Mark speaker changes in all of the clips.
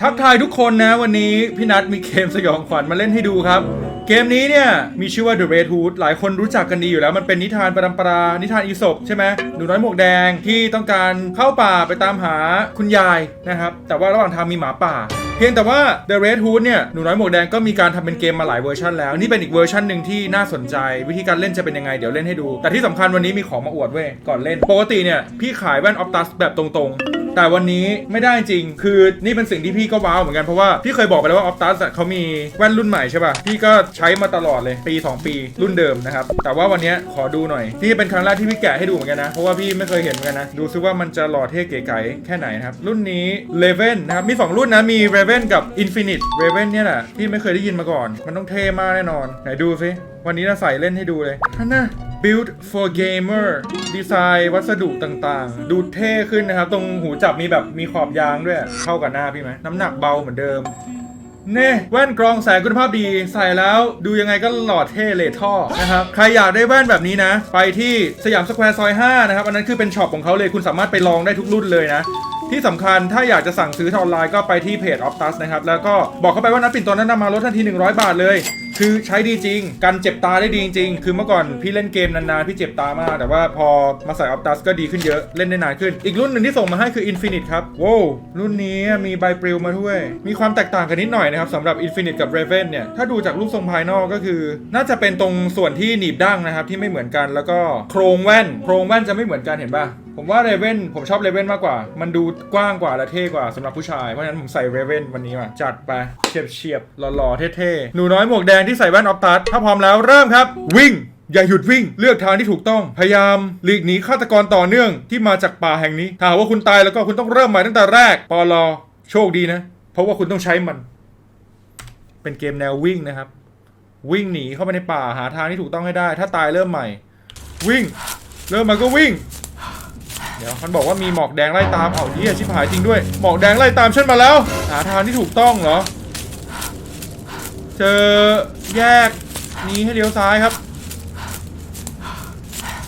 Speaker 1: ทักทายทุกคนนะวันนี้พี่นัทมีเกมสยองขวัญมาเล่นให้ดูครับ เกมนี้เนี่ยมีชื่อว่า The Red Hood หลายคนรู้จักกันดีอยู่แล้ว มันเป็นนิทานประดำปรานิทานอีสปใช่ไหมหนูน้อยหมวกแดงที่ต้องการเข้าป่าไปตามหาคุณยายนะครับ แต่ว่าระหว่างทางมีหมาป่า เพียงแต่ว่า The Red Hood เนี่ยหนูน้อยหมวกแดงก็มีการทำเป็นเกมมาหลายเวอร์ชันแล้วนี่เป็นอีกเวอร์ชันหนึ่งที่น่าสนใจ วิธีการเล่นจะเป็นยังไงเดี๋ยวเล่นให้ดู แต่ที่สำคัญวันนี้มีของมาอวดเว้ยก่อนเล่นปกติเนี่ยพี่ขายแว่นออ t ตัสแบบตรงๆ แต่วันนี้ไม่ได้จริง คือนี่เป็นสิ่งที่พี่ก็ว้าวเหมือนกันเพราะว่าพี่เคยบอกไปแล้วว่าออ t ตัสเขามีแว่นรุ่นใหม่ใช่ป่ะ พี่ก็ใช้มาตลอดเลยปี 2 ปีรุ่นเดิมนะครับ แต่ว่าวันนี้ขอดูหน่อยนี่เป็นครั้งแรกที่พี่แกะให้ดูเหมือนกันนะ เพราะว่าพี่ไม่เคยเห็นเหมือนกันนะ ดูซิว่ามันจะหล่อเท่เก๋ไก๋แค่ไหนนะครับ รุ่นนี้ l e v e n นะครับ มี 2 รุ่นนะ มี Raven กับ Infinite Raven เนี่ยแหละที่ไม่เคยได้ยินมาก่อน มันต้องเท่มากแน่นอน ไหนดูซิวันนี้เราใส่เล่นให้ดูเลยท่านนะ Build for gamer ดีไซน์วัสดุต่างๆ ดูเท่ขึ้นนะครับ ตรงหูจับมีแบบมีขอบยางด้วย เข้ากับหน้าพี่ไหม น้ำหนักเบาเหมือนเดิม เน่แว่นกรองแสงคุณภาพดีใส่แล้วดูยังไงก็หล่อเท่เลทท่อนะครับ ใครอยากได้แว่นแบบนี้นะ ไปที่สยามสแควร์ซอย5นะครับ อันนั้นคือเป็นช็อปของเขาเลยคุณสามารถไปลองได้ทุกรุ่นเลยนะที่สำคัญถ้าอยากจะสั่งซื้อทางออนไลน์ก็ไปที่เพจ Optus นะครับ แล้วก็บอกเข้าไปว่านัดปิ่นตัวนั้นนำมาลดทันที 100 บาทเลย คือใช้ดีจริง กันเจ็บตาได้ดีจริง คือเมื่อก่อนพี่เล่นเกมนานๆ พี่เจ็บตามาก แต่ว่าพอมาใส่ Optus ก็ดีขึ้นเยอะ เล่นได้นานขึ้น อีกรุ่นหนึ่งที่ส่งมาให้คือ Infinite ครับโว้รุ่นนี้มีใบปลิวมาด้วย มีความแตกต่างกันนิดหน่อยนะครับสำหรับ Infinite กับ Raven เนี่ย ถ้าดูจากรูปทรงภายนอกก็คือ น่าจะเป็นตรงส่วนที่หนีบดั้งนะครับที่ไม่เหมือนกัน แล้วก็โครงแว่น โครงแว่นจะไม่เหมือนกันเห็นป่ะ ผมว่าเรเว่นผมชอบเรเว่นมากกว่า มันดูกว้างกว่าและเท่กว่าสำหรับผู้ชาย เพราะฉะนั้นผมใส่เรเว่นวันนี้มาจัดไปเฉียบเฉียบๆหล่อๆเท่ๆ หนูน้อยหมวกแดงที่ใส่แว่นออฟตัสถ้าพร้อมแล้วเริ่มครับ วิ่ง อย่าหยุดวิ่ง เลือกทางที่ถูกต้อง พยายามหลีกหนีฆาตกรต่อเนื่องที่มาจากป่าแห่งนี้ ถ้าหากว่าคุณตายแล้วก็คุณต้องเริ่มใหม่ตั้งแต่แรกปอลอโชคดีนะ เพราะว่าคุณต้องใช้มัน เป็นเกมแนววิ่งนะครับ วิ่งหนีเข้าไปในป่าหาทางที่ถูกต้องให้ได้ ถ้าตายเริ่มใหม่ วิ่ง เริ่มมาก็วิ่ง ดี๋ยวมันบอกว่ามีหมอกแดงไล่ตามเอาเหี้ยชิบหายจริงด้วย หมอกแดงไล่ตามฉันมาแล้วหาทางที่ถูกต้องเหรอ เจอแยกนี้ให้เลี้ยวซ้ายครับ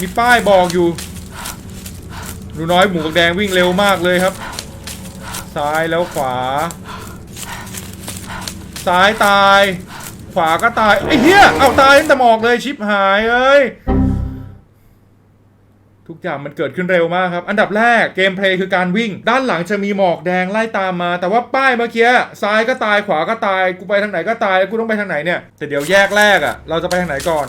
Speaker 1: มีป้ายบอกอยู่หนูน้อยหมูกแดงวิ่งเร็วมากเลยครับ ซ้ายแล้วขวา ซ้ายตาย ขวาก็ตายไอ้เหี้ยเอาตายตั้งแต่หมอกเลยชิบหายเอ้ย ทุกอย่างมันเกิดขึ้นเร็วมากครับ อันดับแรกเกมเพลย์คือการวิ่ง ด้านหลังจะมีหมอกแดงไล่ตามมา แต่ว่าป้ายเมื่อกี้ซ้ายก็ตายขวาก็ตาย กูไปทางไหนก็ตายกูต้องไปทางไหนเนี่ยแต่เดี๋ยวแยกแรกอะ่ะ เราจะไปทางไหนก่อน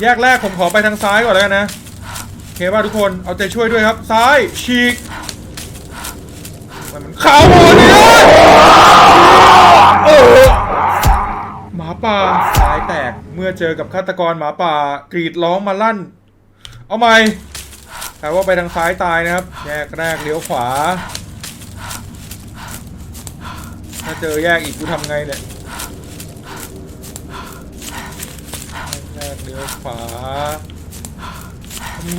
Speaker 1: แยกแรกผมขอไปทางซ้ายก่อนแล้วกันนะโอเคป่ะทุกคนเอาใจช่วยด้วยครับ ซ้ายฉีกมันขาวหมดเนี่ยเออหมาป่าสายแตกเมื่อเจอกับฆาตกรหมาป่ากรีดร้องมาลั่น เอาใหม่แปลว่าไปทางซ้ายตายนะครับ แยกแรกเลี้ยวขวา ถ้าเจอแยกอีกกูทำไงเนี่ยแยกเลี้ยวขวา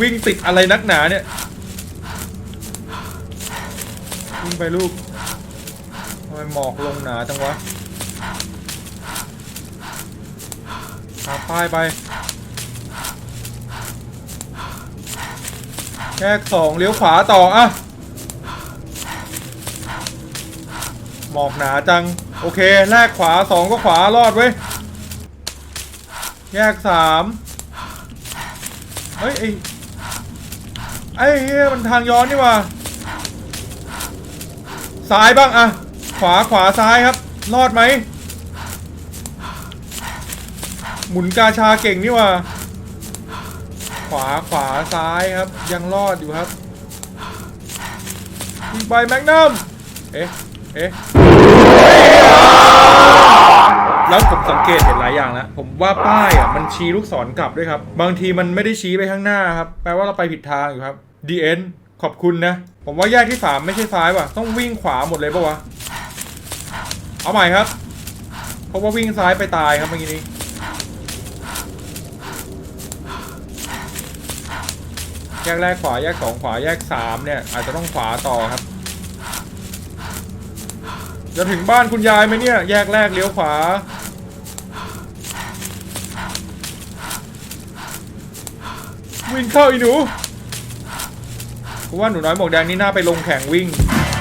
Speaker 1: วิ่งติดอะไรนักหนาเนี่ย วิ่งไปลูกทำไมหมอกลงหนาจังวะหาป้ายไป แยกสองเลี้ยวขวาต่ออะหมอกหนาจัง โอเคแลกขวาสองก็ขวารอดเว้ย แยกสามเฮ้ยไอ้ไอ้เฮียมันทางย้อนนี่ว่าซ้ายบ้างอะขวาขวาซ้ายครับ รอดไหม หมุนกาชาเก่งนี่ว่า ขวาขวาซ้ายครับ ยังรอดอยู่ครับยิงไปแมกนัมเอ๊ะเอ๊ะแล้วผมสังเกตเห็นหลายอย่างแล้วผมว่าป้ายอะมันชี้ลูกศรกลับด้วยครับ บางทีมันไม่ได้ชี้ไปข้างหน้าครับแปลว่าเราไปผิดทางอยู่ครับ The End ขอบคุณนะ ผมว่าแยกที่ 3 ไม่ใช่ซ้ายว่ะ ต้องวิ่งขวาหมดเลยปะวะ เอาใหม่ครับ เพราะว่าวิ่งซ้ายไปตายครับเมื่อกี้นี้ แยกแรกขวาแยกสองขวาแยกสามเนี่ย อาจจะต้องขวาต่อครับ จะถึงบ้านคุณยายไหมเนี่ย แยกแรกเลี้ยวขวา วิ่งเข้าอีหนูกูว่าหนูน้อยหมวกแดงนี่น่าไปลงแข่งวิ่ง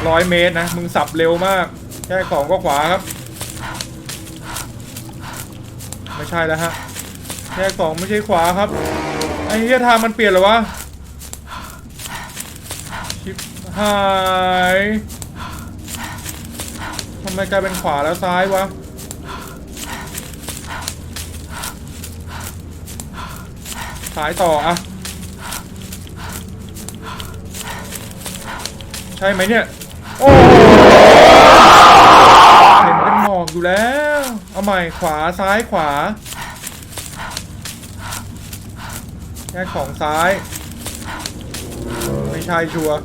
Speaker 1: ร้อยเมตรนะ มึงสับเร็วมากแยกของก็ขวาครับ ไม่ใช่แล้วฮะแยกสองไม่ใช่ขวาครับ ไอ้เหี้ยทางมันเปลี่ยนเหรอวะ หายทำไมกลายเป็นขวาแล้วซ้ายวะซ้ายต่ออะใช่ไหมเนี่ย โอ้เห็นเป็นหมอกอยู่แล้ว เอาใหม่ขวาซ้ายขวาแยกของซ้าย ไม่ใช่ชัวร์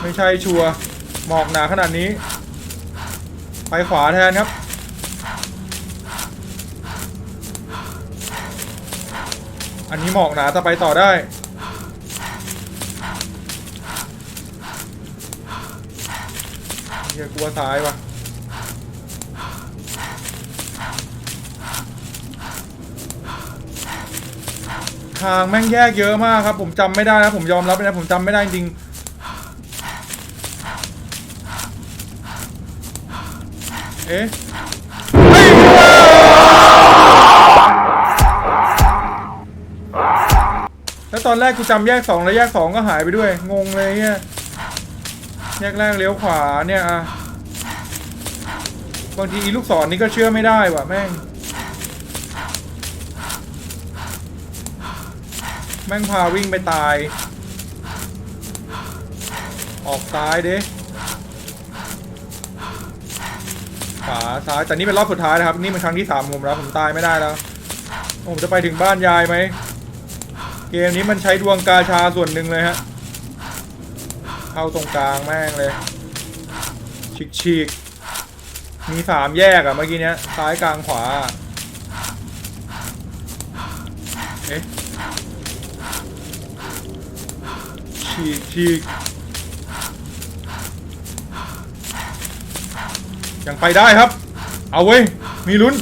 Speaker 1: ไม่ใช่ชัวร์หมอกหนาขนาดนี้ ไปขวาแทนครับ อันนี้หมอกหนาจะไปต่อได้เฮียกลัวซ้ายวะทางแม่งแยกเยอะมากครับ ผมจำไม่ได้นะผมยอมรับเลยนะผมจำไม่ได้จริง เอ๊ะแล้วตอนแรกกูจำแยกสองแล้วแยกสองก็หายไปด้วย งงเลยเนี่ยแยกแรกเลี้ยวขวาเนี่ยอะบางทีอีลูกศรนี่ก็เชื่อไม่ได้ว่ะแม่ง แม่งพาวิ่งไปตาย ออกซ้ายดิ ขวาซ้ายแต่นี่เป็นรอบสุดท้ายนะครับ นี่เป็นครั้งที่สามผมแล้วผมตายไม่ได้แล้วผมจะไปถึงบ้านยายไหมเกมนี้มันใช้ดวงกาชาส่วนหนึ่งเลยฮะเข้าตรงกลางแม่งเลยฉีกฉีกมีสามแยกอะเมื่อกี้เนี้ยซ้ายกลางขวาเอ๊ะฉีกฉีก ยังไปได้ครับ เอาเว้ย มีลุ้น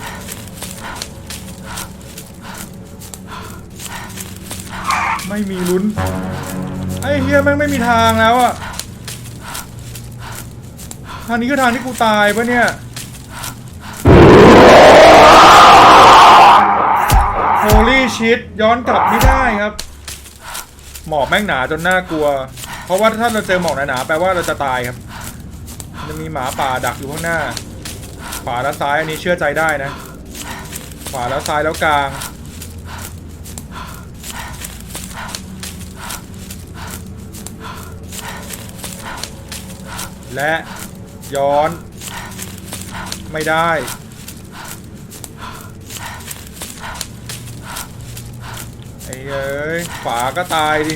Speaker 1: ไม่มีลุ้น ไอ้เฮียแม่งไม่มีทางแล้วอะทางนี้คือทางที่กูตายปะเนี่ย โฮลี่ชิตย้อนกลับไม่ได้ครับ หมอกแม่งหนาจนน่ากลัว เพราะว่าถ้าเราเจอหมอกหนาๆแปลว่าเราจะตายครับ มันจะมีหมาป่าดักอยู่ข้างหน้า ขวาและซ้ายอันนี้เชื่อใจได้นะ ขวาแล้วซ้ายแล้วกลาง และย้อน ไม่ได้ไอ้เอ้ยขวาก็ตายดิ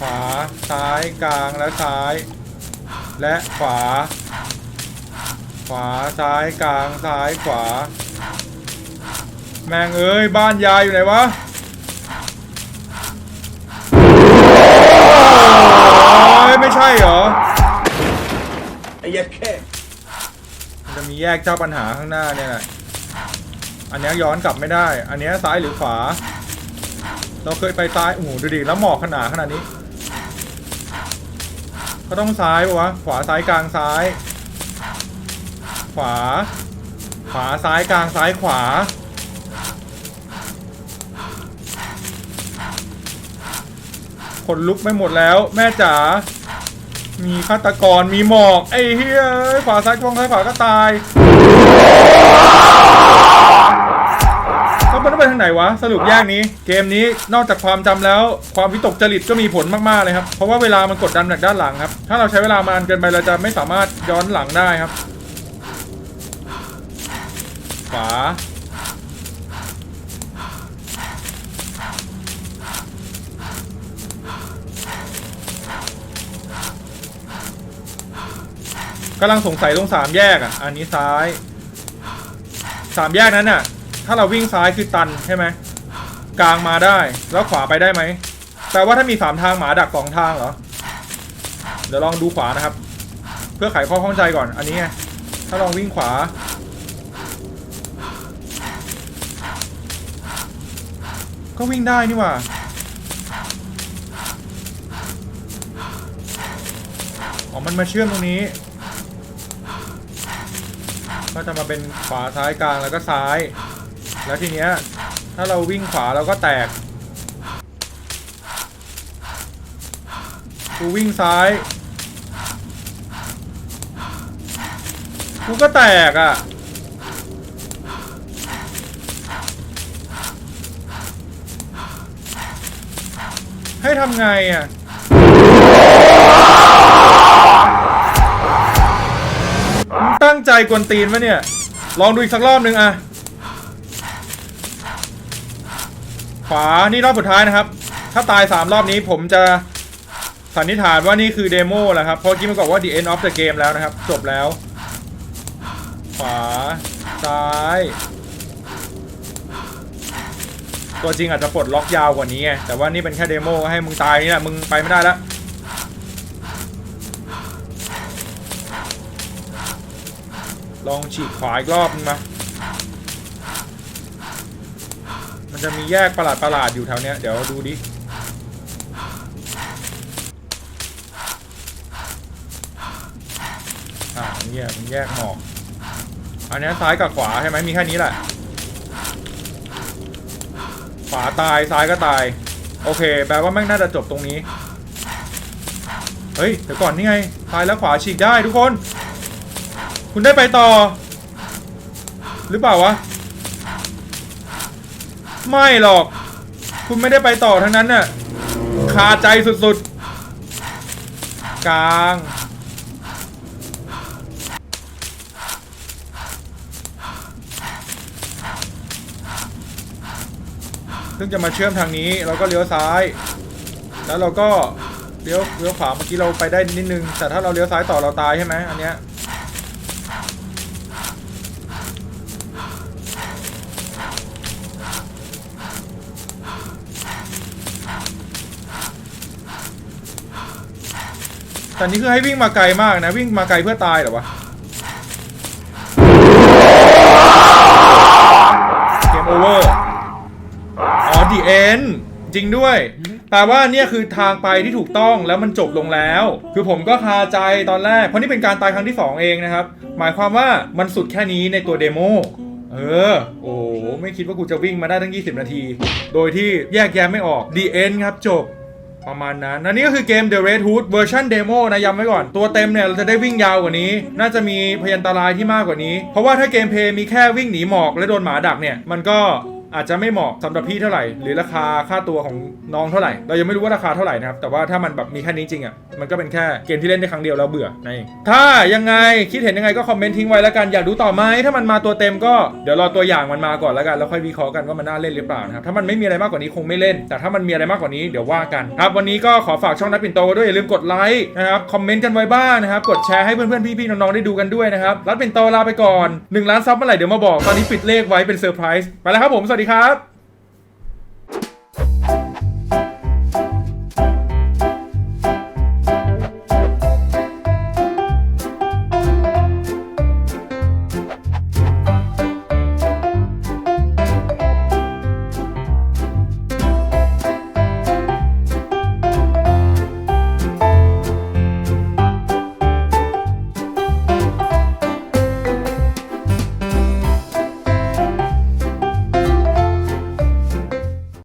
Speaker 1: ขวา ซ้ายกลางและซ้าย และขวา ขวาซ้ายกลางซ้ายขวา แม่งเอ้ย บ้านยายอยู่ไหนวะโอ้ยไม่ใช่เหรอ
Speaker 2: ไอ้ยัดแค่
Speaker 1: มันจะมีแยกเจ้าปัญหาข้างหน้าเนี่ยแหละอันเนี้ยย้อนกลับไม่ได้ อันเนี้ยซ้ายหรือขวา เราเคยไปซ้าย โอ้โห ดูดิ แล้วหมอกขนาดขนาดนี้ ก็ต้องซ้ายปะวะ ขวาซ้ายกลางซ้าย ขวา ขวาซ้ายกลางซ้ายขวาคนลุกไม่หมดแล้ว แม่จ๋า มีฆาตกร มีหมอก ไอ้เฮ้ย ขวาซ้ายกลางซ้ายขวาก็ตาย ไหนวะ สรุปแยกนี้ เกมนี้นอกจากความจำแล้วความวิตกจริตก็มีผลมากๆเลยครับ เพราะว่าเวลามันกดดันจากด้านหลังครับ ถ้าเราใช้เวลามานานเกินไปเราจะไม่สามารถย้อนหลังได้ครับขวากำลังสงสัยตรงสามแยกอะ อันนี้ซ้าย สามแยกนั้นน่ะ ถ้าเราวิ่งซ้ายคือตันใช่ไหมกลางมาได้ แล้วขวาไปได้ไหมแปลว่าถ้ามีสามทางหมาดักสองทางเหรอ เดี๋ยวลองดูขวานะครับ เพื่อไขข้อข้องใจก่อน อันนี้ไง ถ้าลองวิ่งขวา ก็วิ่งได้นี่หว่าอ๋อ มันมาเชื่อมตรงนี้ ก็จะมาเป็นขวาซ้ายกลางแล้วก็ซ้าย แล้วทีเนี้ย ถ้าเราวิ่งขวาเราก็แตก กูวิ่งซ้าย กูก็แตกอะ ให้ทำไงอะตั้งใจกวนตีนปะเนี่ย ลองดูอีกสักรอบหนึ่งอะ ขวา นี่รอบสุดท้ายนะครับ ถ้าตายสามรอบนี้ผมจะสันนิษฐานว่านี่คือเดโมแหละครับ เพราะกี้มันบอกว่า the end of the game แล้วนะครับ จบแล้ว ขวา ซ้าย ตัวจริงอาจจะปลดล็อกยาวกว่านี้ไง แต่ว่านี่เป็นแค่เดโมให้มึงตายนี่แหละมึงไปไม่ได้แล้วลองฉีกขวาอีกรอบนึงมา มันจะมีแยกประหลาดประหลาดๆอยู่แถวเนี้ย เดี๋ยวดูดิ อ่าเนี่ยมันแยกหมอก อันเนี้ยซ้ายกับขวาใช่ไหมมีแค่นี้แหละ ขวาตายซ้ายก็ตาย โอเค แปลว่าแม่งน่าจะจบตรงนี้ เฮ้ย เดี๋ยวก่อนนี่ไงซ้ายแล้วขวาฉีกได้ทุกคน คุณได้ไปต่อ หรือเปล่าวะ ไม่หรอก คุณไม่ได้ไปต่อทั้งนั้นน่ะคาใจสุดๆ กลาง ซึ่งจะมาเชื่อมทางนี้เราก็เลี้ยวซ้าย แล้วเราก็เลี้ยวเลี้ยวขวาเมื่อกี้เราไปได้นิดนึง แต่ถ้าเราเลี้ยวซ้ายต่อเราตายใช่ไหมอันเนี้ย แต่นี่คือให้วิ่งมาไกลมากนะ วิ่งมาไกลเพื่อตายเหรอวะเกมโอเวอร์อ๋อ the end จริงด้วยแปลว่าเนี่ยคือทางไปที่ถูกต้องแล้วมันจบลงแล้ว คือผมก็คาใจตอนแรก เพราะนี่เป็นการตายครั้งที่ 2 เองนะครับ หมายความว่ามันสุดแค่นี้ในตัวเดโมเออ โอ้ไม่คิดว่ากูจะวิ่งมาได้ตั้ง 20 นาที โดยที่แยกแยะไม่ออก the end ครับจบ ประมาณนั้นอันนี้ก็คือเกม The Red Hood เวอร์ชันเดโมนะย้ำไว้ก่อน ตัวเต็มเนี่ย เราจะได้วิ่งยาวกว่านี้ น่าจะมีพยันตรายที่มากกว่านี้ เพราะว่าถ้าเกมเพลย์มีแค่วิ่งหนีหมอกและโดนหมาดักเนี่ย มันก็ อาจจะไม่เหมาะสำหรับพี่เท่าไหร่ หรือราคาค่าตัวของน้องเท่าไหร่ เรายังไม่รู้ว่าราคาเท่าไหร่นะครับ แต่ว่าถ้ามันแบบมีแค่นี้จริงอะ มันก็เป็นแค่เกมที่เล่นได้ครั้งเดียวแล้วเบื่อในถ้ายังไงคิดเห็นยังไงก็คอมเมนต์ทิ้งไว้แล้วกัน อยากดูต่อไหมถ้ามันมาตัวเต็มก็เดี๋ยวรอตัวอย่างมันมาก่อนแล้วกัน แล้วค่อยวิเคราะห์กันว่ามันน่าเล่นหรือเปล่านะครับ ถ้ามันไม่มีอะไรมากกว่านี้คงไม่เล่น แต่ถ้ามันมีอะไรมากกว่านี้เดี๋ยวว่ากันครับวันนี้ก็ขอฝากช่องนัดปิ่นโตด้วยอย่าลืมกดไลค์นะครับคอมเมนต์กันไว้บ้างนะครับกดแชร์ให้เพื่อนๆพี่ๆน้องๆได้ดูกันด้วยนะครับรัดปิ่นโตลาไปก่อน1ล้านซับเมื่อไหร่เดี๋ยวมาบอกตอนนี้ปิดเลขไว้เป็นเซอร์ไพรส์ไปแล้วครับผมสวัสดีครับ